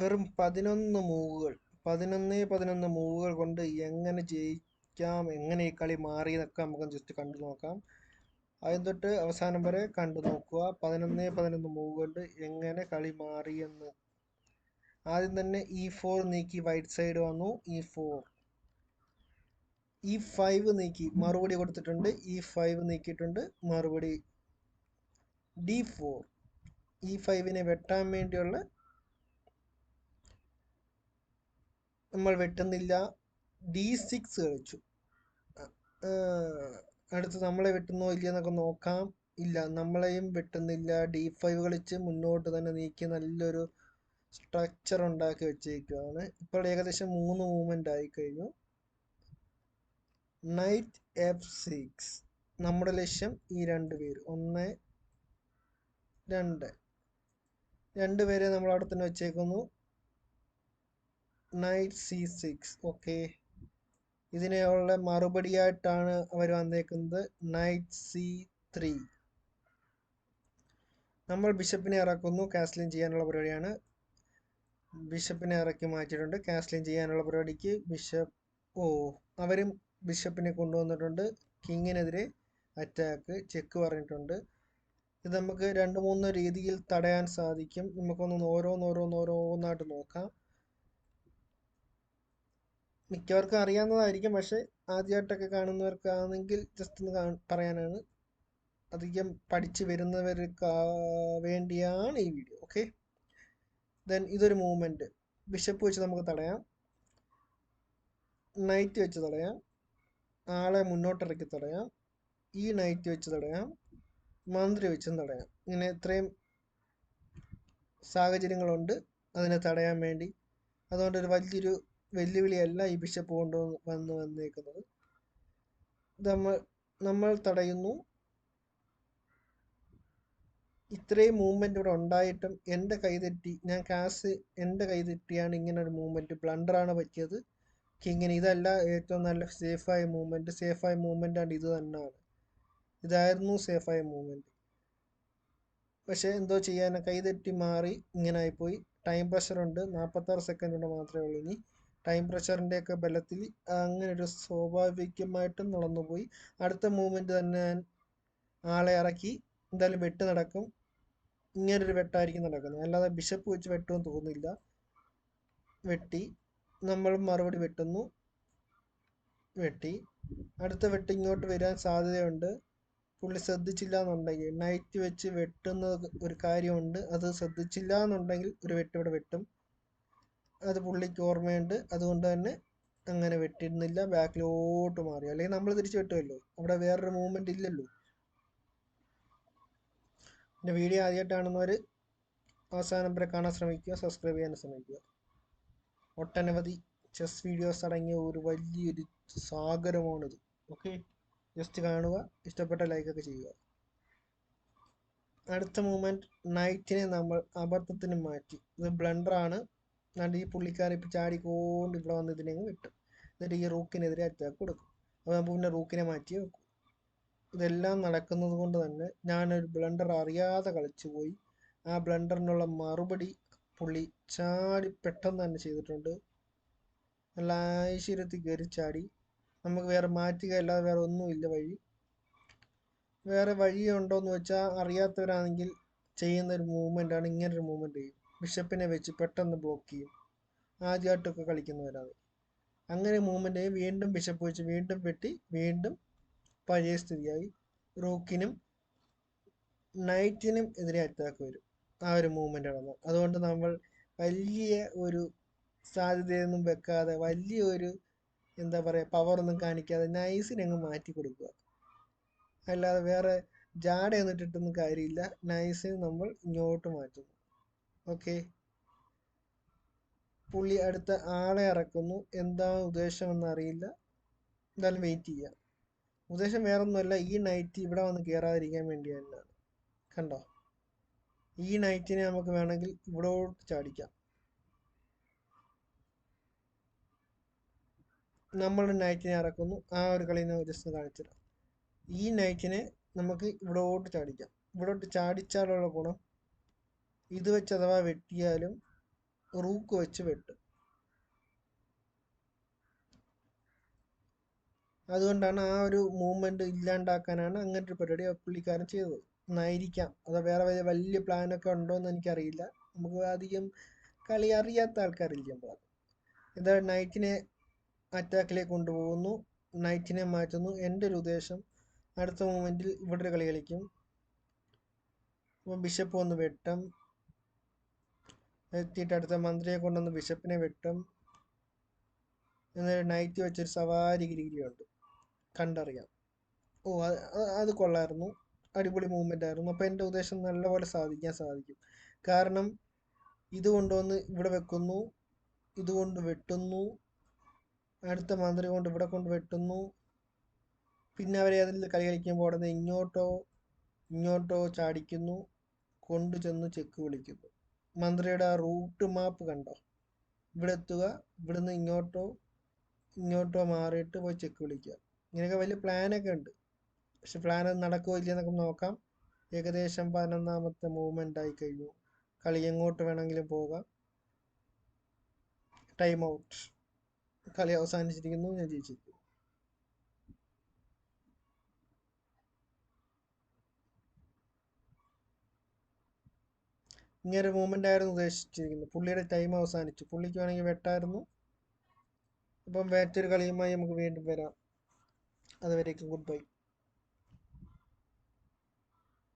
വെറും പതിനൊന്ന് മൂവുകൾ പതിനൊന്ന് പതിനൊന്ന് മൂവുകൾ കൊണ്ട് എങ്ങനെ ജയിക്കാം എങ്ങനെ ഈ കളി മാറി എന്നൊക്കെ നമുക്ക് ജസ്റ്റ് കണ്ടു നോക്കാം. ആദ്യം തൊട്ട് അവസാനം വരെ കണ്ടു നോക്കുക. പതിനൊന്ന് പതിനൊന്ന് മൂവ് കൊണ്ട് എങ്ങനെ കളി മാറിയെന്ന്. ആദ്യം തന്നെ ഇ ഫോർ നീക്കി വൈറ്റ് സൈഡ് വന്നു. ഇ ഫോർ ഇ ഫൈവ് നീക്കി മറുപടി കൊടുത്തിട്ടുണ്ട്. ഇ ഫൈവ് നീക്കിയിട്ടുണ്ട്. മറുപടി. ഡി ഫോർ ഇ ഫൈവിനെ വെട്ടാൻ വേണ്ടിയുള്ള നമ്മൾ വെട്ടുന്നില്ല. ഡി സിക്സ് കളിച്ചു. അടുത്ത് നമ്മളെ വെട്ടുന്നോ ഇല്ല എന്നൊക്കെ നോക്കാം. ഇല്ല നമ്മളെയും വെട്ടുന്നില്ല. ഡി ഫൈവ് കളിച്ച് മുന്നോട്ട് തന്നെ നീക്കി നല്ലൊരു സ്ട്രക്ചർ ഉണ്ടാക്കി വെച്ചിരിക്കുകയാണ് ഇപ്പോൾ ഏകദേശം മൂന്ന് മൂവ്മെന്റ് ആയി കഴിഞ്ഞു. നൈറ്റ് എഫ് സിക്സ് നമ്മുടെ ലക്ഷ്യം ഈ രണ്ട് പേര്. ഒന്ന് രണ്ട്. രണ്ട് പേരെ നമ്മൾ അവിടെ തന്നെ വെച്ചേക്കുന്നു. നൈറ്റ് സി സിക്സ് ഓക്കെ ഇതിനുള്ള മറുപടിയായിട്ടാണ് അവർ വന്നേക്കുന്നത്. നൈറ്റ് സി ത്രീ നമ്മൾ ബിഷപ്പിനെ ഇറക്കുന്നു. കാസ്ലിൻ ചെയ്യാനുള്ള പരിപാടിയാണ്. ബിഷപ്പിനെ ഇറക്കി മാറ്റിയിട്ടുണ്ട്. കാസ്ലിൻ ചെയ്യാനുള്ള പരിപാടിക്ക് ബിഷപ്പ് ഓ അവരും ബിഷപ്പിനെ കൊണ്ടുവന്നിട്ടുണ്ട്. കിങ്ങിനെതിരെ അറ്റാക്ക് ചെക്ക് പറഞ്ഞിട്ടുണ്ട്. ഇത് നമുക്ക് രണ്ട് മൂന്ന് രീതിയിൽ തടയാൻ സാധിക്കും. നമുക്കൊന്ന് ഓരോന്നോരോന്നോരോന്നായിട്ട് നോക്കാം. മിക്കവർക്കും അറിയാവുന്നതായിരിക്കും. പക്ഷെ ആദ്യമായിട്ടൊക്കെ കാണുന്നവർക്ക് ആണെങ്കിൽ ജസ്റ്റ് ഒന്ന് പറയാനാണ്. അധികം പഠിച്ചു വരുന്നവർക്ക് വേണ്ടിയാണ് ഈ വീഡിയോ ഓക്കെ ദെൻ ഇതൊരു മൂവ്മെന്റ് ബിഷപ്പ് വെച്ച് നമുക്ക് തടയാം. നൈറ്റ് വെച്ച് തടയാം. ആളെ മുന്നോട്ടിറക്കി തടയാം. ഈ നൈറ്റ് വെച്ച് തടയാം. മന്ത്രി വെച്ചും തടയാം. ഇങ്ങനെ ഇത്രയും സാഹചര്യങ്ങളുണ്ട്. അതിനെ തടയാൻ വേണ്ടി. അതുകൊണ്ട് ഒരു വലിയൊരു വെല്ലുവിളിയല്ല ഈ ബിഷപ്പ് കൊണ്ട് വന്ന് വന്നേക്കുന്നത്. നമ്മൾ നമ്മൾ തടയുന്നു. ഇത്രയും മൂവ്മെന്റ് ഇവിടെ ഉണ്ടായിട്ടും എന്റെ കൈതെറ്റി ഞാൻ കാസ് എന്റെ കൈതെറ്റിയാണ് ഇങ്ങനെ ഒരു മൂവ്മെന്റ് ബ്ലണ്ടറാണ് പറ്റിയത്. കിങ്ങിന് ഇതല്ല ഏറ്റവും നല്ല സേഫായ മൂവ്മെന്റ് സേഫായ മൂവ്മെന്റ് ആണ് ഇത് തന്നെയാണ്. ഇതായിരുന്നു സേഫായ മൂവ്മെന്റ് പക്ഷേ എന്തോ ചെയ്യാൻ കൈതെറ്റി മാറി ഇങ്ങനെ ആയിപ്പോയി. ടൈം പ്രഷർ ഉണ്ട് നാൽപ്പത്താറ് സെക്കൻഡ് കൊണ്ട് മാത്രമേ ഉള്ളൂ ഇനി. ടൈം പ്രഷറിന്റെയൊക്കെ ബലത്തിൽ അങ്ങനെ ഒരു സ്വാഭാവികമായിട്ടും നടന്നുപോയി അടുത്ത മൂവ്മെന്റ് തന്നെ ആളെ ഇറക്കി. എന്തായാലും വെട്ട് നടക്കും. ഇങ്ങനൊരു വെട്ടായിരിക്കും നടക്കുന്നത്. അല്ലാതെ ബിഷപ്പ് വെച്ച് വെട്ടുമെന്ന് തോന്നുന്നില്ല. വെട്ടി. നമ്മൾ മറുപടി വെട്ടുന്നു. വെട്ടി. അടുത്ത വെട്ട് ഇങ്ങോട്ട് വരാൻ സാധ്യതയുണ്ട്. പുള്ളി ശ്രദ്ധിച്ചില്ല എന്നുണ്ടെങ്കിൽ നൈറ്റ് വെച്ച് വെട്ടുന്നത് ഒരു കാര്യമുണ്ട്. അത് ശ്രദ്ധിച്ചില്ല എന്നുണ്ടെങ്കിൽ ഒരു വെട്ട് ഇവിടെ വെട്ടും. അത് പുള്ളിക്ക് ഓർമ്മയുണ്ട്. അതുകൊണ്ട് തന്നെ അങ്ങനെ വെട്ടിയിരുന്നില്ല ബാക്കിലോട്ട് മാറി. അല്ലെങ്കിൽ നമ്മൾ തിരിച്ചു വെട്ടുമല്ലോ അവിടെ വേറൊരു മൂവ്മെന്റ് ഇല്ലല്ലോ. എന്റെ വീഡിയോ ആദ്യമായിട്ടാണെന്നവർ അവസാനം വരെ കാണാൻ ശ്രമിക്കുക. സബ്സ്ക്രൈബ് ചെയ്യാൻ ശ്രമിക്കുക. ഒട്ടനവധി ചെസ് വീഡിയോസ് അടങ്ങിയ ഒരു വലിയൊരു സാഗരമാണിത്. ഓക്കെ ജസ്റ്റ് കാണുക. ഇഷ്ടപ്പെട്ട ലൈക്കൊക്കെ ചെയ്യുക. അടുത്ത മൂവ്മെന്റ് നൈറ്റിനെ നമ്മൾ അബദ്ധത്തിന് മാറ്റി. ഇത് ബ്ലണ്ടറാണ് എന്നിട്ട് ഈ പുള്ളിക്കാരൻ ഇപ്പം ചാടിക്കൊണ്ട് ഇവിടെ വന്ന് ഇതിനെ വിട്ടു. എന്നിട്ട് ഈ റൂക്കിനെതിരെ അറ്റാക്ക് കൊടുക്കും. അപ്പോൾ നമുക്ക് പിന്നെ റൂക്കിനെ മാറ്റി വെക്കും. ഇതെല്ലാം നടക്കുന്നത് കൊണ്ട് തന്നെ ഞാനൊരു ബ്ലണ്ടർ അറിയാതെ കളിച്ചു പോയി. ആ ബ്ലണ്ടറിനുള്ള മറുപടി പുള്ളി ചാടി പെട്ടെന്ന് തന്നെ ചെയ്തിട്ടുണ്ട്. നല്ല ഐശ്വര്യത്തിൽ കയറി ചാടി. നമുക്ക് വേറെ മാറ്റുക അല്ലാതെ വേറെ ഒന്നുമില്ല വഴി. വേറെ വഴിയുണ്ടോ എന്ന് വെച്ചാൽ അറിയാത്തവരാണെങ്കിൽ ചെയ്യുന്ന ഒരു മൂവ്മെന്റ് ആണ് ഇങ്ങനൊരു മൂവ്മെന്റ് ചെയ്യും ബിഷപ്പിനെ വെച്ച് പെട്ടെന്ന് ബ്ലോക്ക് ചെയ്യും. ആദ്യമായിട്ടൊക്കെ കളിക്കുന്നവരാണ് അങ്ങനെ മൂവ്മെന്റ് ചെയ്യും വീണ്ടും ബിഷപ്പ് വെച്ച് വീണ്ടും വെട്ടി വീണ്ടും പഴയ സ്ഥിതിയായി. റൂക്കിനും നൈറ്റിനും എതിരെ അറ്റാക്ക് വരും. ആ ഒരു മൂവ്മെന്റ് നടന്നു. അതുകൊണ്ട് നമ്മൾ വലിയ ഒരു സാധ്യതയൊന്നും വെക്കാതെ വലിയ ഒരു എന്താ പറയുക പവറൊന്നും കാണിക്കാതെ നൈസിനെ അങ്ങ് മാറ്റി കൊടുക്കുക. അല്ലാതെ വേറെ ജാടയൊന്നും ഇട്ടിട്ടൊന്നും കാര്യമില്ല. നൈസിന് നമ്മൾ ഇങ്ങോട്ട് മാറ്റുന്നു. ഓക്കെ. പുള്ളി അടുത്ത ആളെ ഇറക്കുന്നു എന്താണ് ഉദ്ദേശമെന്ന് അറിയില്ല. എന്തായാലും വെയിറ്റ് ചെയ്യാം. ഉദ്ദേശം വേറൊന്നുമല്ല. ഈ നൈറ്റ് ഇവിടെ വന്ന് കയറാതിരിക്കാൻ വേണ്ടി തന്നെയാണ്. കണ്ടോ? ഈ നൈറ്റിനെ നമുക്ക് വേണമെങ്കിൽ ഇവിടോട്ട് ചാടിക്കാം. നമ്മൾ നൈറ്റിനെ ഇറക്കുന്നു ആ ഒരു കളി ജസ്റ്റ് കാണിച്ചു തരാം ഈ നൈറ്റിനെ നമുക്ക് ഇവിടോട്ട് ചാടിക്കാം. ഇവിടോട്ട് ചാടിച്ചാലുള്ള ഗുണം ഇത് വെച്ച് അഥവാ വെട്ടിയാലും റൂക്ക് വെച്ച് വെട്ടും. അതുകൊണ്ടാണ് ആ ഒരു മൂവ്മെന്റ് ഇല്ലാണ്ടാക്കാനാണ് അങ്ങനെ ഒരു പരിപാടി പുള്ളിക്കാരൻ ചെയ്തത്. എന്നായിരിക്കാം അതോ വേറെ വലിയ വലിയ പ്ലാനൊക്കെ ഉണ്ടോ എന്ന് എനിക്കറിയില്ല. നമുക്ക് അധികം കളി അറിയാത്ത ആൾക്കാരിരിക്കുമ്പോൾ ഇത് നൈറ്റിനെ അറ്റാക്കിലേക്ക് കൊണ്ടുപോകുന്നു. നൈറ്റിനെ മാറ്റുന്നു. എന്റെ ഒരു ഉദ്ദേശം അടുത്ത മൂമെന്റിൽ ഇവിടെ ഒരു കളി കളിക്കും. ബിഷപ്പ് ഒന്ന് വെട്ടും. എത്തിയിട്ട് അടുത്ത മന്ത്രിയെ കൊണ്ടുവന്ന് ബിഷപ്പിനെ വെട്ടും. എന്നൊരു നൈറ്റി വെച്ചൊരു സവാരി ഗിരിഗിരിയുണ്ട് കണ്ടറിയാം. ഓ അത് കൊള്ളായിരുന്നു. അടിപൊളി മൂവ്മെന്റ് ആയിരുന്നു. അപ്പോൾ എന്റെ ഉദ്ദേശം നല്ലപോലെ സാധിക്കാൻ സാധിക്കും. കാരണം ഇത് കൊണ്ടുവന്ന് ഇവിടെ വെക്കുന്നു ഇതുകൊണ്ട് വെട്ടുന്നു അടുത്ത മന്ത്രി കൊണ്ട് ഇവിടെ കൊണ്ട് വെട്ടുന്നു. പിന്നെ അവരെ അതിൽ കളി കളിക്കുമ്പോൾ ഉടനെ ഇങ്ങോട്ടോ ഇങ്ങോട്ടോ ചാടിക്കുന്നു കൊണ്ടു ചെന്ന് ചെക്ക് വിളിക്കുന്നു. മന്ത്രിയുടെ ആ റൂട്ട് മാപ്പ് കണ്ടോ? ഇവിടെ എത്തുക ഇവിടുന്ന് ഇങ്ങോട്ടോ ഇങ്ങോട്ടോ മാറിയിട്ട് പോയി ചെക്ക് വിളിക്കുക. ഇങ്ങനെയൊക്കെ വലിയ പ്ലാനൊക്കെ ഉണ്ട്. പക്ഷെ പ്ലാൻ നടക്കുമോ ഇല്ലയോ ഇല്ലയെന്നൊക്കെ നോക്കാം. ഏകദേശം പതിനൊന്നാമത്തെ മൂവ്മെന്റ് ആയി കഴിഞ്ഞു. കളി എങ്ങോട്ട് വേണമെങ്കിലും പോകാം. ടൈം ഔട്ട് കളി അവസാനിച്ചിരിക്കുന്നു ഞാൻ ജയിച്ചിരിക്കുന്നു. ഇങ്ങനെ ഒരു മൂവ്മെന്റ് ആയിരുന്നു ഉദ്ദേശിച്ചിരിക്കുന്നത്. പുള്ളിയുടെ ടൈം അവസാനിച്ചു. പുള്ളിക്ക് വേണമെങ്കിൽ വെട്ടായിരുന്നു. അപ്പം വേറ്റൊരു കളിയുമായി നമുക്ക് വീണ്ടും വരാം. അതുവരേക്കും ഗുഡ് ബൈ